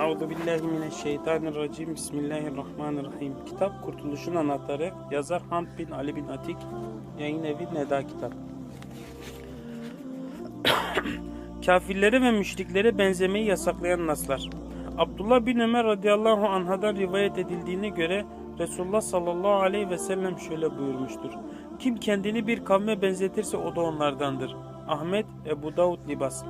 Euzu billahi mineşşeytanirracim. Bismillahirrahmanirrahim. Kitap Kurtuluşun Anahtarı. Yazar Hamd bin Ali bin Atik. Yayın evi Neda Kitap. Kafirlere ve müşriklere benzemeyi yasaklayan naslar. Abdullah bin Ömer radıyallahu anhadan rivayet edildiğine göre Resulullah sallallahu aleyhi ve sellem şöyle buyurmuştur. Kim kendini bir kavme benzetirse o da onlardandır. Ahmet Ebu Davud Libas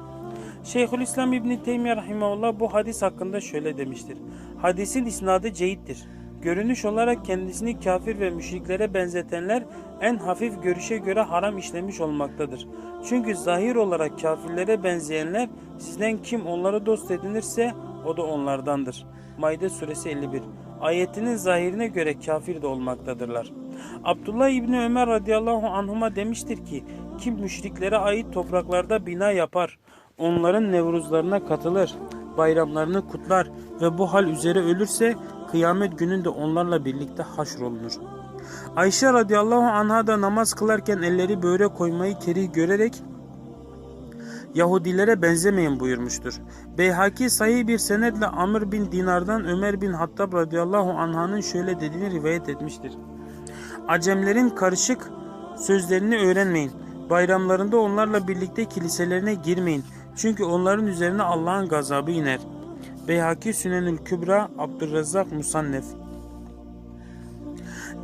Şeyhülislam İbni Teymiye Rahimahullah bu hadis hakkında şöyle demiştir. Hadisin isnadı ceyittir. Görünüş olarak kendisini kafir ve müşriklere benzetenler en hafif görüşe göre haram işlemiş olmaktadır. Çünkü zahir olarak kafirlere benzeyenler sizden kim onları dost edinirse o da onlardandır. Maide suresi 51 Ayetinin zahirine göre kafir de olmaktadırlar. Abdullah İbni Ömer radıyallahu anhuma demiştir ki kim müşriklere ait topraklarda bina yapar, onların nevruzlarına katılır, bayramlarını kutlar ve bu hal üzere ölürse kıyamet gününde onlarla birlikte haşrolunur. Ayşe radıyallahu anha da namaz kılarken elleri böyle koymayı kerih görerek Yahudilere benzemeyin buyurmuştur. Beyhaki sahih bir senetle Amr bin Dinar'dan Ömer bin Hattab radıyallahu anh'ın şöyle dediğini rivayet etmiştir. Acemlerin karışık sözlerini öğrenmeyin. Bayramlarında onlarla birlikte kiliselerine girmeyin. Çünkü onların üzerine Allah'ın gazabı iner. Beyhaki Sünenül Kübra Abdurrezzak Musannef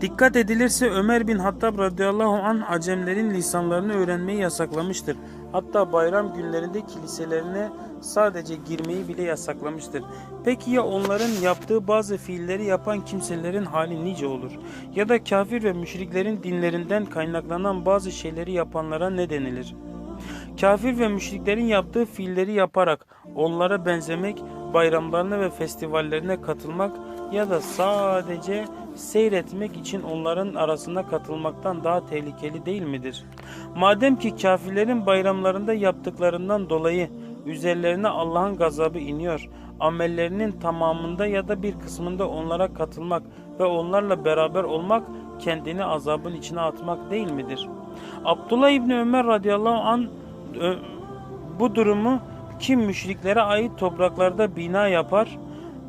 Dikkat edilirse Ömer bin Hattab radıyallahu an Acemlerin lisanlarını öğrenmeyi yasaklamıştır. Hatta bayram günlerinde kiliselerine sadece girmeyi bile yasaklamıştır. Peki ya onların yaptığı bazı fiilleri yapan kimselerin hali nice olur? Ya da kafir ve müşriklerin dinlerinden kaynaklanan bazı şeyleri yapanlara ne denilir? Kafir ve müşriklerin yaptığı fiilleri yaparak onlara benzemek, bayramlarına ve festivallerine katılmak ya da sadece seyretmek için onların arasına katılmaktan daha tehlikeli değil midir? Madem ki kafirlerin bayramlarında yaptıklarından dolayı üzerlerine Allah'ın gazabı iniyor, amellerinin tamamında ya da bir kısmında onlara katılmak ve onlarla beraber olmak kendini azabın içine atmak değil midir? Abdullah İbni Ömer radıyallahu an Ö- bu durumu kim müşriklere ait topraklarda bina yapar,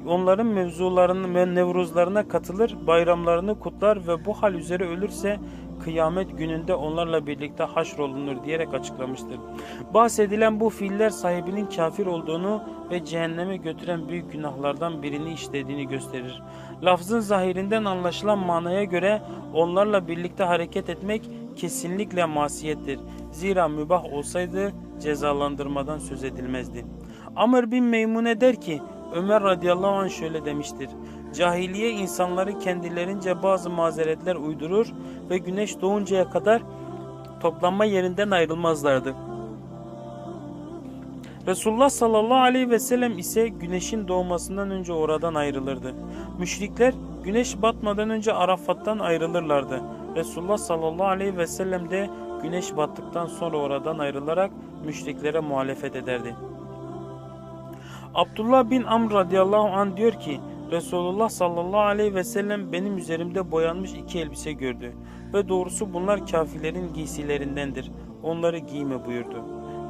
onların mevzularını ve nevruzlarına katılır, bayramlarını kutlar ve bu hal üzere ölürse kıyamet gününde onlarla birlikte haşrolunur diyerek açıklamıştır. Bahsedilen bu fiiller sahibinin kafir olduğunu ve cehenneme götüren büyük günahlardan birini işlediğini gösterir. Lafzın zahirinden anlaşılan manaya göre onlarla birlikte hareket etmek kesinlikle masiyettir. Zira mübah olsaydı cezalandırmadan söz edilmezdi. Amr bin Meymune der ki Ömer radıyallahu anh şöyle demiştir. Cahiliye insanları kendilerince bazı mazeretler uydurur ve güneş doğuncaya kadar toplanma yerinden ayrılmazlardı. Resulullah sallallahu aleyhi ve sellem ise güneşin doğmasından önce oradan ayrılırdı. Müşrikler güneş batmadan önce Arafat'tan ayrılırlardı. Resulullah sallallahu aleyhi ve sellem de güneş battıktan sonra oradan ayrılarak müşriklere muhalefet ederdi. Abdullah bin Amr radıyallahu an diyor ki Resulullah sallallahu aleyhi ve sellem benim üzerimde boyanmış iki elbise gördü ve doğrusu bunlar kafirlerin giysilerindendir. Onları giyme buyurdu.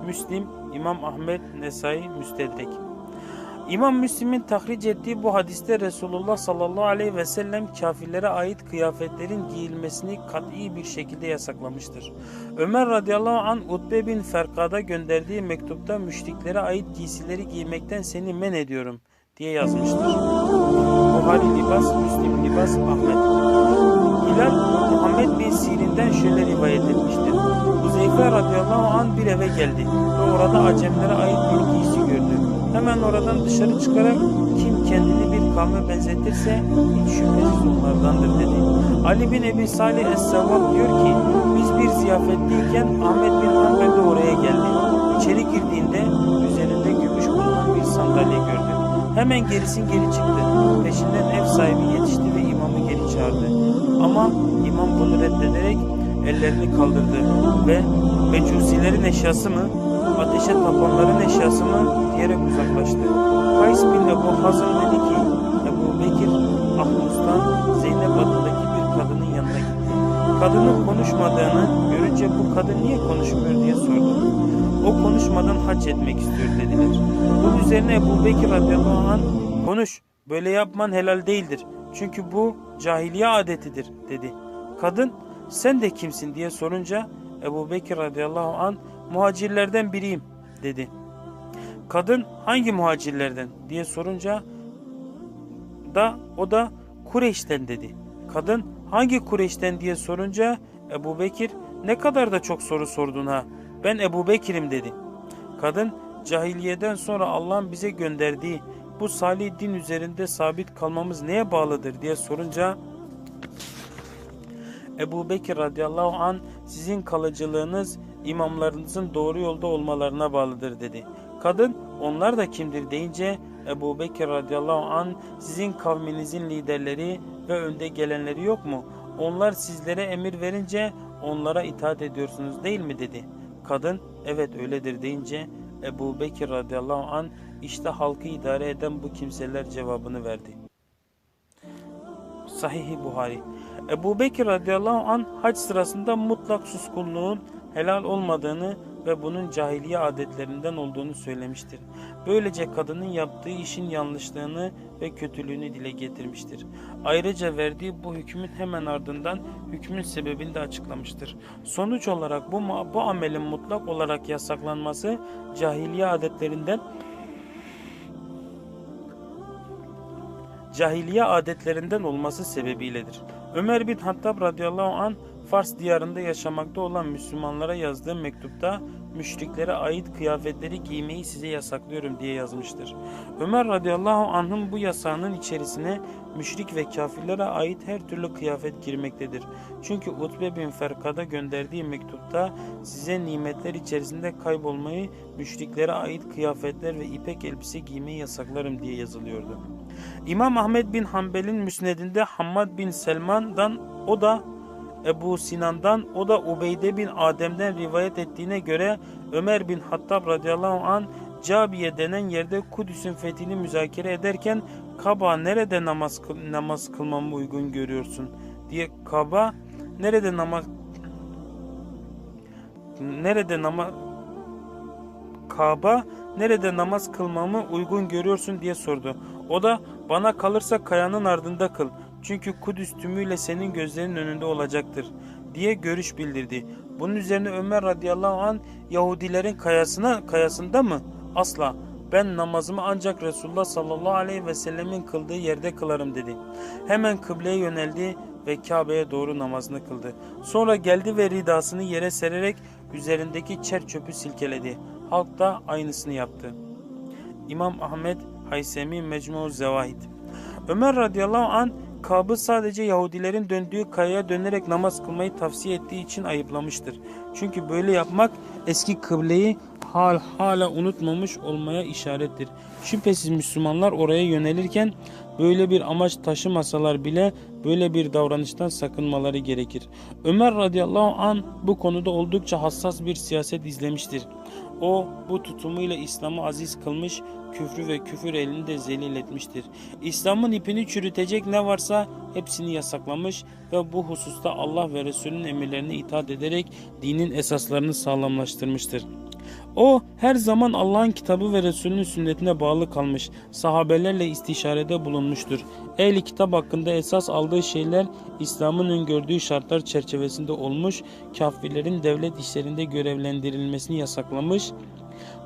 Müslim, İmam Ahmet, Nesai, Müstedrek. İmam Müslim'in tahric ettiği bu hadiste Resulullah sallallahu aleyhi ve sellem kafirlere ait kıyafetlerin giyilmesini kat'i bir şekilde yasaklamıştır. Ömer radıyallahu an Utbe bin Ferkad'a gönderdiği mektupta müşriklere ait giysileri giymekten seni men ediyorum diye yazmıştır. Buhari libas, Müslim libas, Ahmet. Hilal Muhammed bin Sirin'den şöyle rivayet etmiştir. Huzeyfe radıyallahu an bir eve geldi ve orada Acemlere ait bir giysi gördü. Hemen oradan dışarı çıkarak kim kendini bir kavme benzetirse hiç şüphesiz onlardandır dedi. Ali bin Ebi Salih Es-Sevvab diyor ki biz bir ziyafetteyken Ahmet bin Hanbel de oraya geldi. İçeri girdiğinde üzerinde gümüş bulunan bir sandalye gördü. Hemen gerisin geri çıktı. Peşinden ev sahibi yetişti ve imamı geri çağırdı. Ama imam bunu reddederek ellerini kaldırdı ve mecusilerin eşyası mı, ateşe tapanların eşyası mı diyerek uzaklaştı. Kays bin Ebu Hazım dedi ki Ebu Bekir Ahmus'tan Zeynep adındaki bir kadının yanına gitti. Kadının konuşmadığını görünce bu kadın niye konuşmuyor diye sordu. O konuşmadan hac etmek istiyor dediler. Bunun üzerine Ebu Bekir radıyallahu anh Konuş, böyle yapman helal değildir. Çünkü bu cahiliye adetidir dedi. Kadın sen de kimsin diye sorunca Ebu Bekir radıyallahu an muhacirlerden biriyim dedi. Kadın hangi muhacirlerden diye sorunca da o da Kureyş'ten dedi. Kadın hangi Kureyş'ten diye sorunca Ebu Bekir ne kadar da çok soru sordun ha. Ben Ebu Bekir'im dedi. Kadın cahiliyeden sonra Allah'ın bize gönderdiği bu salih din üzerinde sabit kalmamız neye bağlıdır diye sorunca Ebu Bekir radıyallahu an sizin kalıcılığınız imamlarınızın doğru yolda olmalarına bağlıdır dedi. Kadın onlar da kimdir deyince Ebu Bekir radıyallahu an sizin kavminizin liderleri ve önde gelenleri yok mu? Onlar sizlere emir verince onlara itaat ediyorsunuz değil mi dedi. Kadın evet öyledir deyince Ebu Bekir radıyallahu an işte halkı idare eden bu kimseler cevabını verdi. Sahih-i Buhari Ebu Bekir radıyallahu an hac sırasında mutlak suskunluğun helal olmadığını ve bunun cahiliye adetlerinden olduğunu söylemiştir. Böylece kadının yaptığı işin yanlışlığını ve kötülüğünü dile getirmiştir. Ayrıca verdiği bu hükmün hemen ardından hükmün sebebini de açıklamıştır. Sonuç olarak bu, bu amelin mutlak olarak yasaklanması cahiliye adetlerinden cahiliye adetlerinden olması sebebiyledir. Ömer bin Hattab radıyallahu an Fars diyarında yaşamakta olan Müslümanlara yazdığı mektupta müşriklere ait kıyafetleri giymeyi size yasaklıyorum diye yazmıştır. Ömer radıyallahu anh'ın bu yasağının içerisine müşrik ve kafirlere ait her türlü kıyafet girmektedir. Çünkü Utbe bin Ferkad'a gönderdiği mektupta size nimetler içerisinde kaybolmayı, müşriklere ait kıyafetler ve ipek elbise giymeyi yasaklarım diye yazılıyordu. İmam Ahmed bin Hanbel'in müsnedinde Hammad bin Selman'dan o da Ebu Sinan'dan o da Ubeyde bin Adem'den rivayet ettiğine göre Ömer bin Hattab radıyallahu an Cabiye denen yerde Kudüs'ün fethini müzakere ederken Kaba nerede namaz namaz kılmamı uygun görüyorsun diye Kaba nerede namaz nerede namaz Kaba nerede namaz kılmamı uygun görüyorsun diye sordu. O da bana kalırsa kayanın ardında kıl. Çünkü Kudüs tümüyle senin gözlerinin önünde olacaktır diye görüş bildirdi. Bunun üzerine Ömer radıyallahu an Yahudilerin kayasına kayasında mı? Asla. Ben namazımı ancak Resulullah sallallahu aleyhi ve sellemin kıldığı yerde kılarım dedi. Hemen kıbleye yöneldi ve Kabe'ye doğru namazını kıldı. Sonra geldi ve ridasını yere sererek üzerindeki çer çöpü silkeledi. Halk da aynısını yaptı. İmam Ahmet Haysemi Mecmu Zevahid Ömer radıyallahu an Kab'ı sadece Yahudilerin döndüğü kayaya dönerek namaz kılmayı tavsiye ettiği için ayıplamıştır. Çünkü böyle yapmak eski kıbleyi hal hala unutmamış olmaya işarettir. Şüphesiz Müslümanlar oraya yönelirken böyle bir amaç taşımasalar bile böyle bir davranıştan sakınmaları gerekir. Ömer radıyallahu an bu konuda oldukça hassas bir siyaset izlemiştir. O bu tutumuyla İslam'ı aziz kılmış, küfrü ve küfür elini de zelil etmiştir. İslam'ın ipini çürütecek ne varsa hepsini yasaklamış ve bu hususta Allah ve Resulünün emirlerine itaat ederek dinin esaslarını sağlamlaştırmıştır. O her zaman Allah'ın kitabı ve Resulünün sünnetine bağlı kalmış, sahabelerle istişarede bulunmuştur. Ehli kitap hakkında esas aldığı şeyler İslam'ın öngördüğü şartlar çerçevesinde olmuş, kafirlerin devlet işlerinde görevlendirilmesini yasaklamış,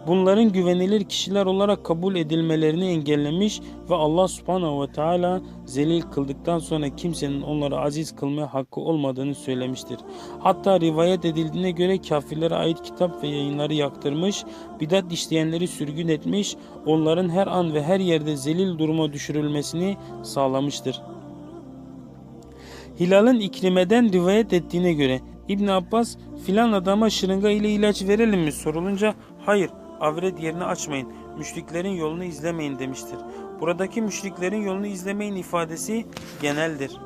bunların güvenilir kişiler olarak kabul edilmelerini engellemiş ve Allah subhanahu ve teala zelil kıldıktan sonra kimsenin onları aziz kılmaya hakkı olmadığını söylemiştir. Hatta rivayet edildiğine göre kafirlere ait kitap ve yayınları yaktırmış, bidat işleyenleri sürgün etmiş, onların her an ve her yerde zelil duruma düşürülmesini sağlamıştır. Hilal'ın İkrime'den rivayet ettiğine göre İbn Abbas filan adama şırınga ile ilaç verelim mi sorulunca hayır avret yerini açmayın müşriklerin yolunu izlemeyin demiştir. Buradaki müşriklerin yolunu izlemeyin ifadesi geneldir.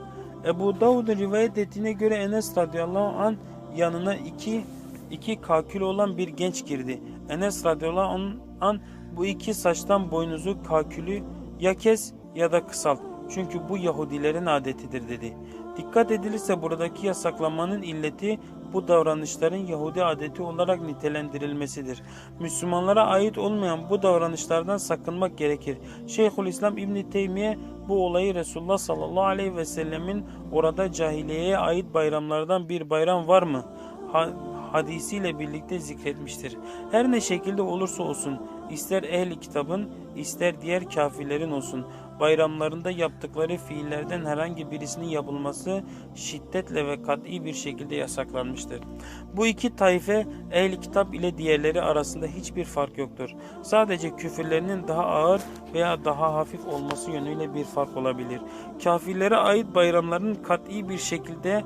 Ebu Davud'un rivayet ettiğine göre Enes radıyallahu an yanına iki, iki kakül olan bir genç girdi. Enes radıyallahu an bu iki saçtan boynuzu kakülü ya kes ya da kısalt. Çünkü bu Yahudilerin adetidir dedi. Dikkat edilirse buradaki yasaklamanın illeti bu davranışların Yahudi adeti olarak nitelendirilmesidir. Müslümanlara ait olmayan bu davranışlardan sakınmak gerekir. Şeyhülislam İbn Teymiye bu olayı Resulullah sallallahu aleyhi ve sellemin orada cahiliyeye ait bayramlardan bir bayram var mı? Ha hadisiyle birlikte zikretmiştir. Her ne şekilde olursa olsun, ister ehli kitabın, ister diğer kafirlerin olsun, bayramlarında yaptıkları fiillerden herhangi birisinin yapılması şiddetle ve kat'i bir şekilde yasaklanmıştır. Bu iki taife ehli kitap ile diğerleri arasında hiçbir fark yoktur. Sadece küfürlerinin daha ağır veya daha hafif olması yönüyle bir fark olabilir. Kafirlere ait bayramların kat'i bir şekilde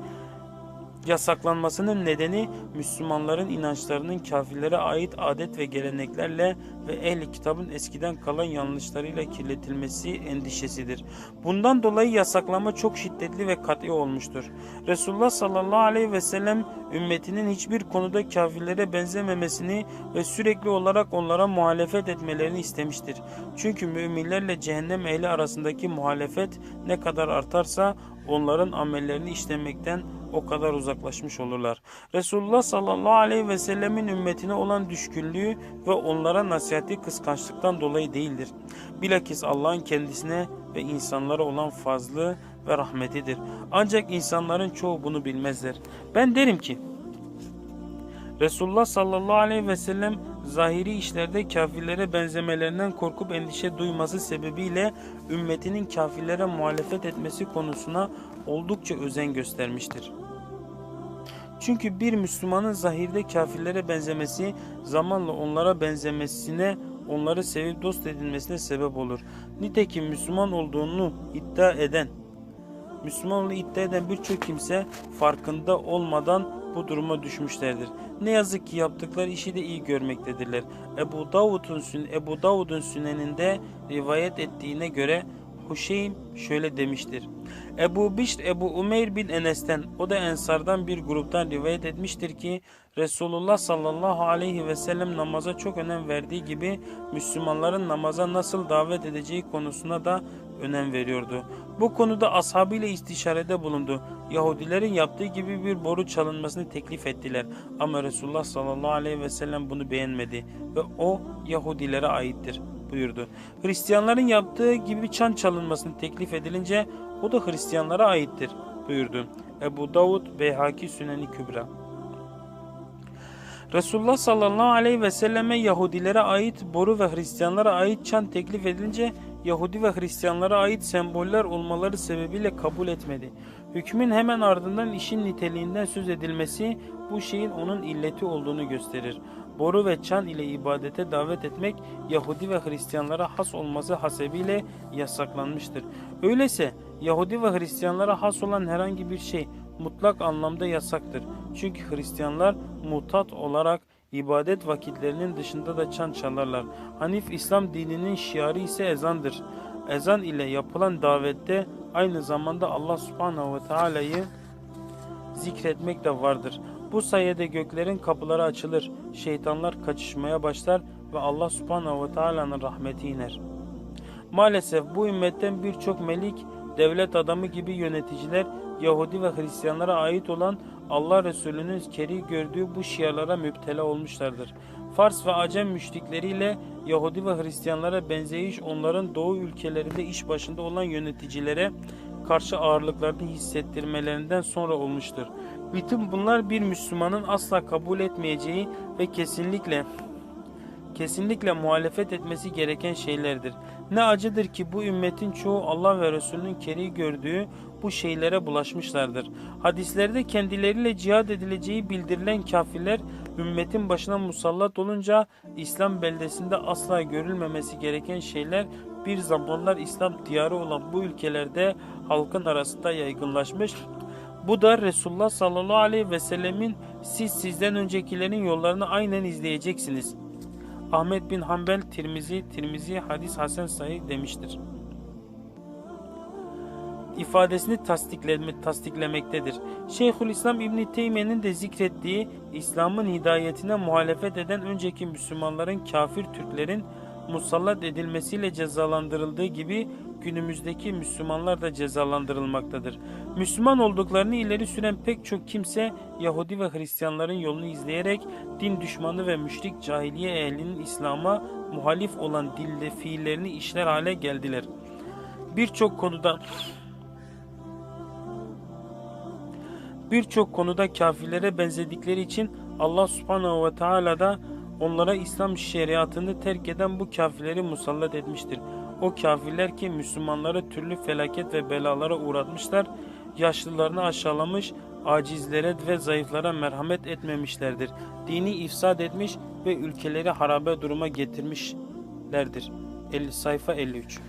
Yasaklanmasının nedeni Müslümanların inançlarının kafirlere ait adet ve geleneklerle ve ehli kitabın eskiden kalan yanlışlarıyla kirletilmesi endişesidir. Bundan dolayı yasaklama çok şiddetli ve kat'i olmuştur. Resulullah sallallahu aleyhi ve sellem ümmetinin hiçbir konuda kafirlere benzememesini ve sürekli olarak onlara muhalefet etmelerini istemiştir. Çünkü müminlerle cehennem ehli arasındaki muhalefet ne kadar artarsa onların amellerini işlemekten o kadar uzaklaşmış olurlar. Resulullah sallallahu aleyhi ve sellemin ümmetine olan düşkünlüğü ve onlara nasihati kıskançlıktan dolayı değildir. Bilakis Allah'ın kendisine ve insanlara olan fazlı ve rahmetidir. Ancak insanların çoğu bunu bilmezler. Ben derim ki Resulullah sallallahu aleyhi ve sellem zahiri işlerde kafirlere benzemelerinden korkup endişe duyması sebebiyle ümmetinin kafirlere muhalefet etmesi konusuna oldukça özen göstermiştir. Çünkü bir Müslümanın zahirde kafirlere benzemesi zamanla onlara benzemesine onları sevip dost edilmesine sebep olur. Nitekim Müslüman olduğunu iddia eden Müslüman olduğunu iddia eden birçok kimse farkında olmadan bu duruma düşmüşlerdir. Ne yazık ki yaptıkları işi de iyi görmektedirler. Ebu Davud'un Ebu Davud'un süneninde rivayet ettiğine göre Huşeym şöyle demiştir. Ebu Bişr Ebu Umeyr bin Enes'ten o da Ensardan bir gruptan rivayet etmiştir ki Resulullah sallallahu aleyhi ve sellem namaza çok önem verdiği gibi Müslümanların namaza nasıl davet edeceği konusuna da önem veriyordu. Bu konuda ashabıyla istişarede bulundu. Yahudilerin yaptığı gibi bir boru çalınmasını teklif ettiler. Ama Resulullah sallallahu aleyhi ve sellem bunu beğenmedi ve o Yahudilere aittir buyurdu. Hristiyanların yaptığı gibi çan çalınmasını teklif edilince o da Hristiyanlara aittir buyurdu. Ebu Davud Beyhaki Süneni Kübra Resulullah sallallahu aleyhi ve selleme Yahudilere ait boru ve Hristiyanlara ait çan teklif edilince Yahudi ve Hristiyanlara ait semboller olmaları sebebiyle kabul etmedi. Hükmün hemen ardından işin niteliğinden söz edilmesi bu şeyin onun illeti olduğunu gösterir. Boru ve çan ile ibadete davet etmek Yahudi ve Hristiyanlara has olması hasebiyle yasaklanmıştır. Öyleyse Yahudi ve Hristiyanlara has olan herhangi bir şey mutlak anlamda yasaktır. Çünkü Hristiyanlar mutat olarak ibadet vakitlerinin dışında da çan çalarlar. Hanif İslam dininin şiarı ise ezandır. Ezan ile yapılan davette aynı zamanda Allah subhanahu ve teala'yı zikretmek de vardır. Bu sayede göklerin kapıları açılır, şeytanlar kaçışmaya başlar ve Allah subhanahu ve teala'nın rahmeti iner. Maalesef bu ümmetten birçok melik, devlet adamı gibi yöneticiler Yahudi ve Hristiyanlara ait olan Allah Resulü'nün keri gördüğü bu şiarlara müptela olmuşlardır. Fars ve Acem müşrikleriyle Yahudi ve Hristiyanlara benzeyiş onların doğu ülkelerinde iş başında olan yöneticilere karşı ağırlıklarını hissettirmelerinden sonra olmuştur. Bütün bunlar bir Müslümanın asla kabul etmeyeceği ve kesinlikle kesinlikle muhalefet etmesi gereken şeylerdir. Ne acıdır ki bu ümmetin çoğu Allah ve Resulünün keri gördüğü bu şeylere bulaşmışlardır. Hadislerde kendileriyle cihad edileceği bildirilen kafirler ümmetin başına musallat olunca İslam beldesinde asla görülmemesi gereken şeyler bir zamanlar İslam diyarı olan bu ülkelerde halkın arasında yaygınlaşmış. Bu da Resulullah sallallahu aleyhi ve sellemin siz sizden öncekilerin yollarını aynen izleyeceksiniz. Ahmet bin Hanbel Tirmizi, Tirmizi hadis Hasan sahih demiştir ifadesini tasdikleme, tasdiklemektedir. Şeyhülislam İbn Teymiye'nin de zikrettiği İslam'ın hidayetine muhalefet eden önceki Müslümanların kafir Türklerin musallat edilmesiyle cezalandırıldığı gibi günümüzdeki Müslümanlar da cezalandırılmaktadır. Müslüman olduklarını ileri süren pek çok kimse Yahudi ve Hristiyanların yolunu izleyerek din düşmanı ve müşrik cahiliye ehlinin İslam'a muhalif olan dilde fiillerini işler hale geldiler. Birçok konuda birçok konuda kafirlere benzedikleri için Allah subhanehu ve teala da onlara İslam şeriatını terk eden bu kafirleri musallat etmiştir. O kafirler ki Müslümanları türlü felaket ve belalara uğratmışlar, yaşlılarını aşağılamış, acizlere ve zayıflara merhamet etmemişlerdir. Dini ifsad etmiş ve ülkeleri harabe duruma getirmişlerdir. 50, sayfa 53